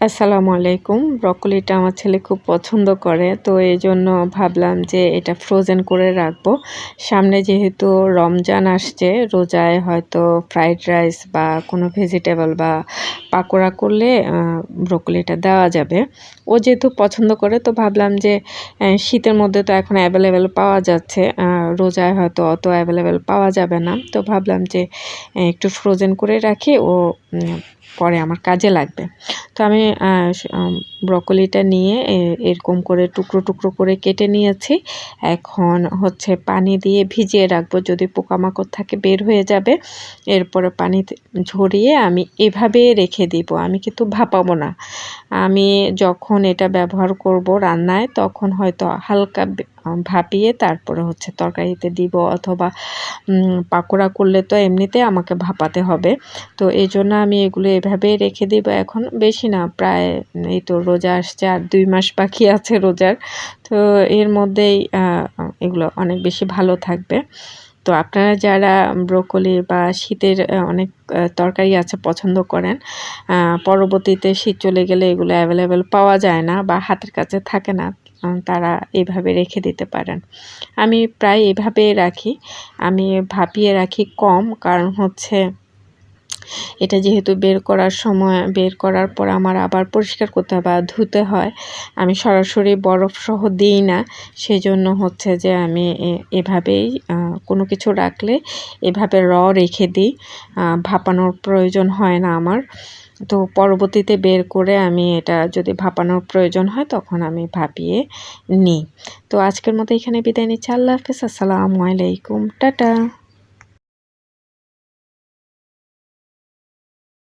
আসসালামু আলাইকুম। ব্রকলিটা আমার ছেলে খুব পছন্দ করে, তো এই জন্য ভাবলাম যে এটা ফ্রোজেন করে রাখব। সামনে যেহেতু রমজান আসছে, রোজায় হয়তো ফ্রাইড রাইস বা কোনো ভেজিটেবল বা পাকোড়া করলে ব্রকলিটা দেওয়া যাবে। ও যেহেতু পছন্দ করে, তো ভাবলাম যে শীতের মধ্যে তো এখন অ্যাভেলেবেল পাওয়া যাচ্ছে রোজায় হয়তো অত অ্যাভেলেবেল পাওয়া যাবে না। তো ভাবলাম যে একটু ফ্রোজেন করে রাখি। ও পরে আমার কাজে লাগবে। তো আমি ব্রকলিটা নিয়ে এরকম করে টুকরো টুকরো করে কেটে নিয়েছি। এখন হচ্ছে পানি দিয়ে ভিজিয়ে রাখব। যদি পোকামাকড় থাকে বের হয়ে যাবে। এরপরে পানি ঝরিয়ে আমি এভাবে রেখে দিব। আমি কিন্তু ভাপাবো না। আমি যখন এটা ব্যবহার করব রান্নায়, তখন হয়তো হালকা ভাপিয়ে তারপরে হচ্ছে তরকারিতে দিব অথবা পাকোড়া করলে তো এমনিতে আমাকে ভাপাতে হবে। তো এই জন্য আমি এগুলো এভাবেই রেখে দিব। এখন বেশি না, প্রায়, এই তো রোজা আসছে আর দুই মাস বাকি আছে রোজার। তো এর মধ্যেই এগুলো অনেক বেশি ভালো থাকবে। তো আপনারা যারা ব্রোকলি বা শীতের অনেক তরকারি আছে পছন্দ করেন পরবর্তীতে শীত চলে গেলে এগুলো অ্যাভেলেবেল পাওয়া যায় না বা হাতের কাছে থাকে না তারা এভাবে রেখে দিতে পারেন। আমি প্রায় এভাবে রাখি। আমি ভাপিয়ে রাখি কম, কারণ হচ্ছে এটা যেহেতু বের করার সময়, বের করার পর আমার আবার পরিষ্কার করতে হয় বা ধুতে হয়। আমি সরাসরি বরফ সহ দিই না, সেজন্য হচ্ছে যে আমি এভাবেই কোনো কিছু রাখলে এভাবে র রেখে দিই। ভাপানোর প্রয়োজন হয় না আমার। তো পরবর্তীতে বের করে আমি এটা যদি ভাপানোর প্রয়োজন হয় তখন আমি ভাপিয়ে নিই। তো আজকের মতো এখানে বিদায় নিচ্ছি। আল্লাহ হাফিজ। আসসালামু আলাইকুম। টাটা।